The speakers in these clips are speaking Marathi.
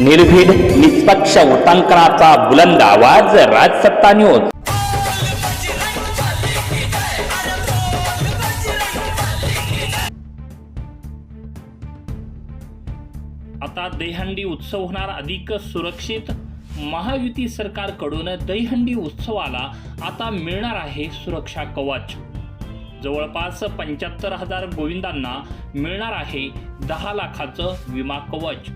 निर्भीड निष्पक्ष उटांकनाचा बुलंद आवाज राजसत्ता न्यूज. आता दहीहंडी उत्सव होणार अधिक सुरक्षित. महायुती सरकारकडून दहीहंडी उत्सवाला आता मिळणार आहे सुरक्षा कवच. जवळपास पंच्याहत्तर हजार गोविंदांना मिळणार आहे दहा लाखाचं विमा कवच.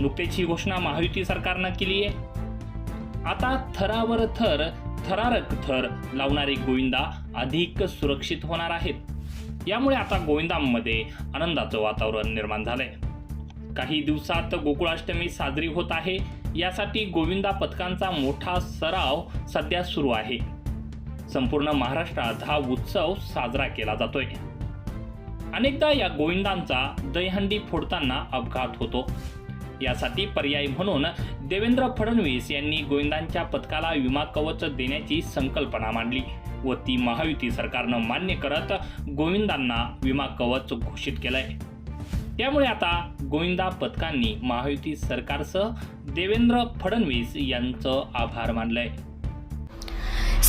नुकतेच ही घोषणा महायुती सरकारनं केली आहे. आता थरावर थर थरारक थर लावणारे गोविंदा अधिक सुरक्षित होणार आहेत. यामुळे आता गोविंदांमध्ये आनंदाचं वातावरण निर्माण झालंय. काही दिवसात गोकुळाष्टमी साजरी होत आहे. यासाठी गोविंदा पथकांचा मोठा सराव सध्या सुरू आहे. संपूर्ण महाराष्ट्रात हा उत्सव साजरा केला जातोय. अनेकदा या गोविंदांचा दहीहंडी फोडताना अपघात होतो. यासाठी पर्याय म्हणून देवेंद्र फडणवीस यांनी गोविंदांच्या पथकाला विमा कवच देण्याची संकल्पना मांडली व ती महायुती सरकारनं मान्य करत गोविंदांना विमा कवच घोषित केलंय. त्यामुळे आता गोविंदा पथकांनी महायुती सरकारसह देवेंद्र फडणवीस यांचं आभार मानलंय.